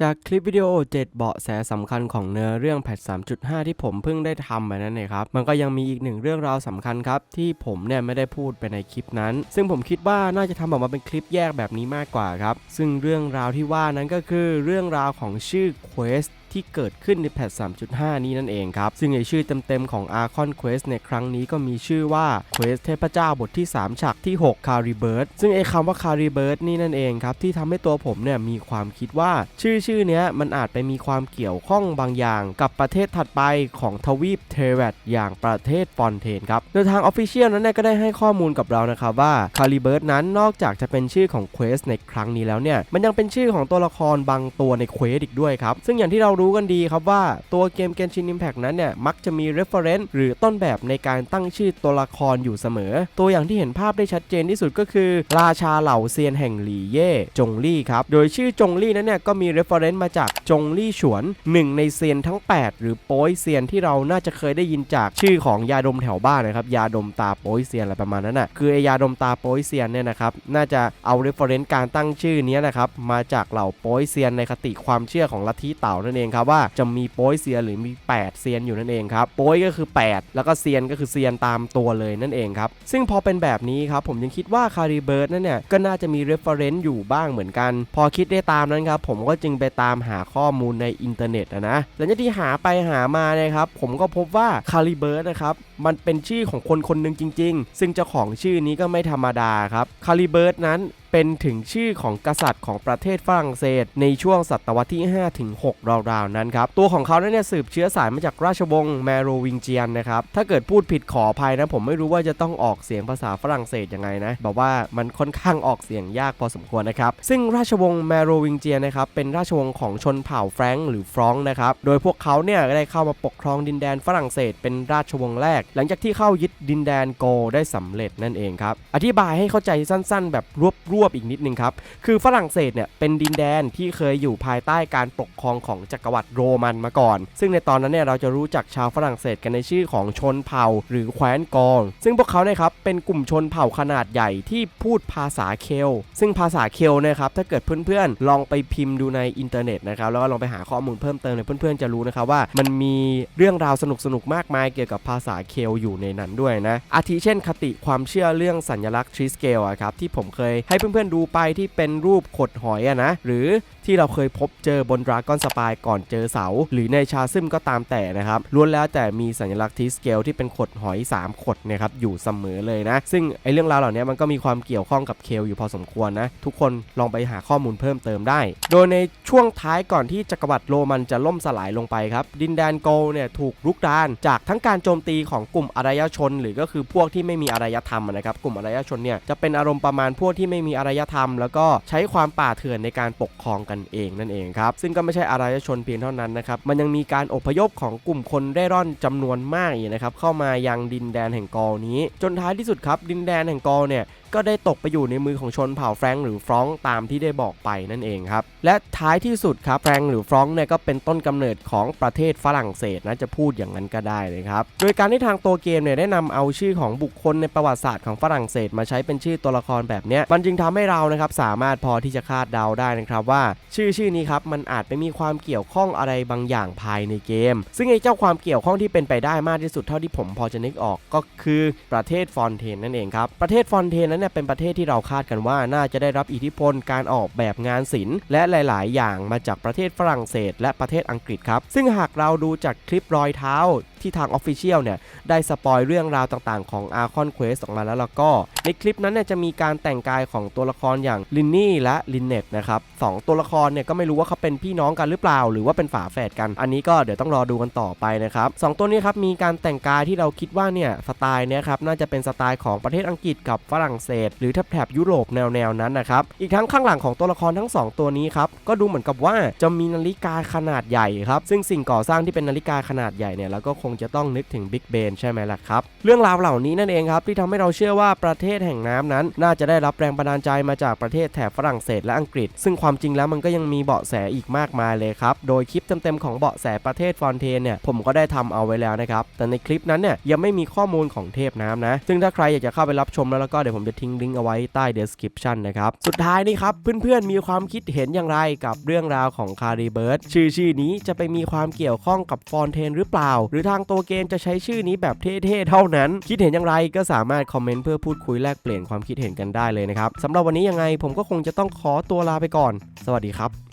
จากคลิปวิดีโอ 7 เบาะแสสำคัญของเนื้อเรื่องแพท 3.5 ที่ผมเพิ่งได้ทำไปนั้นเองครับ มันก็ยังมีอีกหนึ่งเรื่องราวสำคัญครับ ที่ผมเนี่ยไม่ได้พูดไปในคลิปนั้น ซึ่งผมคิดว่าน่าจะทำออกมาเป็นคลิปแยกแบบนี้มากกว่าครับ ซึ่งเรื่องราวที่ว่านั้นก็คือเรื่องราวของชื่อ Quest ที่เกิดขึ้นในแพท3.5 นี้นั่นเองครับ ซึ่งในชื่อเต็มๆของ Archon Quest ในครั้งนี้ก็มีชื่อว่า Quest เทพเจ้าบทที่ 3 ฉากที่ 6 c a r i b i r d ซึ่งไอ้คำว่า c a r i b i r d นี่นั่นเองครับ ที่ทำให้ตัวผมเนี่ยมีความคิดว่าชื่อชื่อเนี้ยมันอาจไปมีความเกี่ยวข้องบางอย่าง กับประเทศถัดไปของทวีปเทเวตอย่างประเทศฟอนเทนครับ โดยทาง Official นั้นเนี่ยก็ได้ให้ข้อมูลกับเรานะครับว่า c a r i b i r d นั้นนอกจากจะเป็นชื่อของ Quest ในครั้งนี้แล้วเนี่ยมันยังเป็นชื่อของตัวละครบางตัวใน Quest อีกด้วยครับซึ่งอย่างที่เรารูู้กันดีครับว่าตัวเกม Genshin Impact นั้นเนี่ยมักจะมี reference หรือต้นแบบในการตั้งชื่อตัวละครอยู่เสมอ ตัวอย่างที่เห็นภาพได้ชัดเจนที่สุดก็คือ ราชาเหล่าเซียนแห่งหลี่เย่จงลี่ครับ โดยชื่อจงลี่นั้นเนี่ยก็มี reference มาจากจงลี่ฉวนหนึ่งในเซียนทั้ง 8 หรือโป้ยเซียนที่เราน่าจะเคยได้ยินจากชื่อของยาดมแถวบ้านนะครับยาดมตาโป้ยเซียนอะไรประมาณนั้นน่ะคือไอยาดมตาโป้ยเซียนเนี่ยนะครับน่าจะเอา reference การตั้งชื่อนี้นะครับมาจากเหล่าโป้ยเซียนในคติความเชื่อของลัทธิเต่านั่นเองครับว่าจะมีโป้ยเซียนหรือมี 8 เซียนอยู่นั่นเองครับโป้ยก็คือ 8 แล้วก็เซียนก็คือเซียนตามตัวเลยนั่นเองครับซึ่งพอเป็นแบบนี้ครับผมยังคิดว่าคาริเบิร์ดนั่นเนี่ยก็น่าจะมี reference อยู่บ้างเหมือนกัน พอคิดได้ตามนั้นครับผมก็จึงไปตามหาข้อมูลในอินเทอร์เน็ตอะนะหลังจากที่หาไปหามานะครับผมก็พบว่าคาริเบิร์ดนะครับมันเป็นชื่อของคนคนหนึ่งจริง ๆ ซึ่งเจ้าของชื่อนี้ก็ไม่ธรรมดาครับคาริเบิร์ดนั้น เป็นถึงชื่อของกษัตริย์ของประเทศฝรั่งเศส ในช่วงศตวรรษที่ 5 ถึง 6 ราวๆ นั้นครับ ตัวของเขาเนี่ยสืบเชื้อสายมาจากราชวงศ์แมโรวิงเจียนนะครับ ถ้าเกิดพูดผิดขออภัยนะ ผมไม่รู้ว่าจะต้องออกเสียงภาษาฝรั่งเศสยังไงนะแบบว่ามันค่อนข้างออกเสียงยากพอสมควรนะครับ ซึ่งราชวงศ์แมโรวิงเจียนนะครับเป็นราชวงศ์ของชนเผ่าแฟรงก์หรือฟรองก์นะครับโดยพวกเขาเนี่ยได้เข้ามาปกครองดินแดนฝรั่งเศส เป็นราชวงศ์แรก หลังจากที่เข้ายึดดินแดนโกได้สำเร็จนั่นเองครับอธิบายให้เข้าใจสั้น ๆ แบบรวบๆอีกนิดนึงครับ คือฝรั่งเศสเนี่ยเป็นดินแดนที่เคยอยู่ภายใต้การปกครองของจักรวรรดิโรมันมาก่อน ซึ่งในตอนนั้นเนี่ยเราจะรู้จักชาวฝรั่งเศสกันในชื่อของชนเผ่า หรือแคว้นกอง ซึ่งพวกเขาเนี่ยครับเป็นกลุ่มชนเผ่าขนาดใหญ่ที่พูดภาษาเคล ซึ่งภาษาเคลเนะครับถ้าเกิดเพื่อนๆลองไปพิมพ์ดูในอินเทอร์เน็ตนะครับแล้วก็ลองไปหาข้อมูลเพิ่มเติมเนี่ยเพื่อนๆจะรู้นะครับว่ามันมีเรื่องราวสนุกๆมากมายเกี่ยวกับภาษาเคลอยู่ในนั้นด้วยนะอาทิเช่น คติความเชื่อเรื่องสัญลักษณ์ทริสเกลอะครับที่ผมเคยให้เพื่อนๆดูไปที่เป็นรูปขดหอยอะนะ หรือที่เราเคยพบเจอบนดราก้อนสปายก่อนเจอเสา หรือในชาซึมก็ตามแต่นะครับล้วนแล้วแต่มีสัญลักษณ์ทีสเกลที่เป็นขดหอย 3 ขดนะครับอยู่เสมอเลยนะ ซึ่งไอเรื่องราวเหล่านี้มันก็มีความเกี่ยวข้องกับเคลอยู่พอสมควรนะ ทุกคนลองไปหาข้อมูลเพิ่มเติมได้ โดยในช่วงท้ายก่อนที่จักรวรรดิโรมันจะล่มสลายลงไปครับ ดินแดนโกลเนี่ยถูกรุกราน จากทั้งการโจมตีของกลุ่มอารยชน หรือก็คือพวกที่ไม่มีอารยธรรมนะครับกลุ่มอารยชนเนี่ยจะเป็นอารมณ์ประมาณพวกที่ไม่มีอารยธรรม แล้วก็ใช้ความป่าเถื่อนในการปกครองกันเองนั่นเองครับ ซึ่งก็ไม่ใช่อารยชนเพียงเท่านั้นนะครับ มันยังมีการอพยพของกลุ่มคนเร่ร่อนจำนวนมากอีกนะครับเข้ามายังดินแดนแห่งกอลนี้ จนท้ายที่สุดครับดินแดนแห่งกอลเนี่ย ก็ได้ตกไปอยู่ในมือของชนเผ่าแฟรงค์หรือฟรองตามที่ได้บอกไปนั่นเองครับและท้ายที่สุดครับแฟรงค์หรือฟรองเนี่ยก็เป็นต้นกำเนิดของประเทศฝรั่งเศสนะจะพูดอย่างนั้นก็ได้เลยครับโดยการที่ทางตัวเกมเนี่ยได้นำเอาชื่อของบุคคลในประวัติศาสตร์ของฝรั่งเศสมาใช้เป็นชื่อตัวละครแบบเนี้ยมันจึงทำให้เรานะครับสามารถพอที่จะคาดเดาได้นะครับว่า ชื่อชื่อนี้ครับมันอาจไปมีความเกี่ยวข้องอะไรบางอย่างภายในเกม ซึ่งไอ้เจ้าความเกี่ยวข้องที่เป็นไปได้มากที่สุดเท่าที่ผมพอจะนึกออกก็คือประเทศฟอนเทนนั่นเองครับประเทศฟอนเทนนั้นเนี่ยเป็นประเทศที่เราคาดกันว่าน่าจะได้รับอิทธิพลการออกแบบงานศิลป์และหลาย ๆ อย่างมาจากประเทศฝรั่งเศส และประเทศอังกฤษครับ ซึ่งหากเราดูจากคลิปรอยเท้า ที่ทาง Official เนี่ยได้สปอยเรื่องราวต่างๆ ของ Archon Quest ออกมาแล้วแล้วก็ ในคลิปนั้นเนี่ยจะมีการแต่งกายของตัวละครอย่างลินนี่และลินเน็ตนะครับสองตัวละครเนี่ยก็ไม่รู้ว่าเขาเป็นพี่น้องกันหรือเปล่า หรือว่าเป็นฝาแฝดกัน อันนี้ก็เดี๋ยวต้องรอดูกันต่อไปนะครับสองตัวนี้ครับมีการแต่งกายที่เราคิดว่าเนี่ยสไตล์เนี่ยครับน่าจะเป็นสไตล์ของประเทศอังกฤษกับฝรั่งเศส หรือแถบยุโรปแนวๆนั้นนะครับอีกทั้งข้างหลังของตัวละครทั้งสองตัวนี้ครับก็ดูเหมือนกับว่าจะมีนาฬิกาขนาดใหญ่ครับซึ่งสิ่งก่อสร้างที่เป็นนาฬิกาขนาดใหญ่เนี่ยเราก็คงงจะต้องนึกถึงบิ๊กเบนใช่ไหมล่ะครับ เรื่องราวเหล่านี้นั่นเองครับที่ทำให้เราเชื่อว่าประเทศแห่งน้ำนั้น น่าจะได้รับแรงบันดาลใจมาจากประเทศแถบฝรั่งเศสและอังกฤษ ซึ่งความจริงแล้วมันก็ยังมีเบาะแสอีกมากมายเลยครับ โดยคลิปเต็มๆของเบาะแสประเทศฟอนเทนเนี่ยผมก็ได้ทำเอาไว้แล้วนะครับ แต่ในคลิปนั้นเนี่ยยังไม่มีข้อมูลของเทพน้ำนะ ซึ่งถ้าใครอยากจะเข้าไปรับชมแล้วแล้วก็เดี๋ยวผมจะทิ้งลิงก์เอาไว้ใต้ description นะครับ สุดท้ายนี่ครับเพื่อนๆมีความคิดเห็นอย่างไรกับเรื่องราวของคาริเบิร์ดชื่อชื่อนี้จะไปมีความเกี่ยวข้องกับฟอนเทนหรือเปล่า หรือทางตัวเกมจะใช้ชื่อนี้แบบเท่ๆเท่านั้น คิดเห็นอย่างไรก็สามารถคอมเมนต์เพื่อพูดคุยแลกเปลี่ยนความคิดเห็นกันได้เลยนะครับสำหรับวันนี้ยังไงผมก็คงจะต้องขอตัวลาไปก่อน สวัสดีครับ